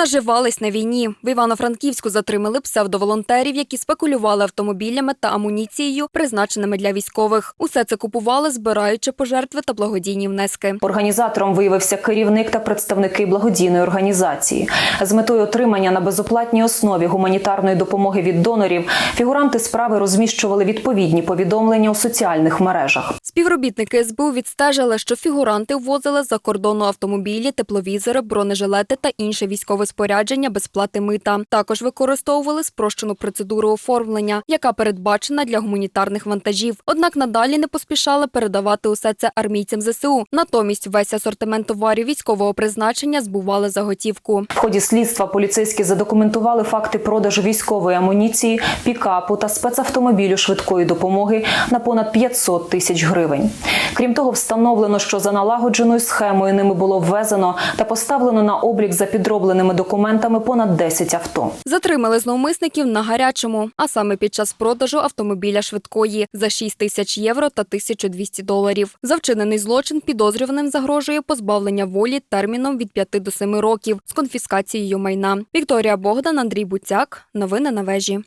Наживались на війні. В Івано-Франківську затримали псевдоволонтерів, які спекулювали автомобілями та амуніцією, призначеними для військових. Усе це купували, збираючи пожертви та благодійні внески. Організатором виявився керівник та представники благодійної організації. З метою отримання на безоплатній основі гуманітарної допомоги від донорів фігуранти справи розміщували відповідні повідомлення у соціальних мережах. Співробітники СБУ відстежили, що фігуранти ввозили за кордону автомобілі, тепловізори, бронежилети та інше військове спорядження без плати мита. Також використовували спрощену процедуру оформлення, яка передбачена для гуманітарних вантажів. Однак надалі не поспішали передавати усе це армійцям ЗСУ. Натомість весь асортимент товарів військового призначення збували за готівку. В ході слідства поліцейські задокументували факти продажу військової амуніції, пікапу та спецавтомобілю швидкої допомоги на понад 500 тисяч гривень. Крім того, встановлено, що за налагодженою схемою ними було ввезено та поставлено на облік за підробленими документами понад 10 авто. Затримали зловмисників на гарячому, а саме під час продажу автомобіля швидкої за 6 тисяч євро та 1200 доларів. За вчинений злочин підозрюваним загрожує позбавлення волі терміном від 5 до 7 років з конфіскацією майна. Вікторія Богдан, Андрій Буцяк. Новини на вежі.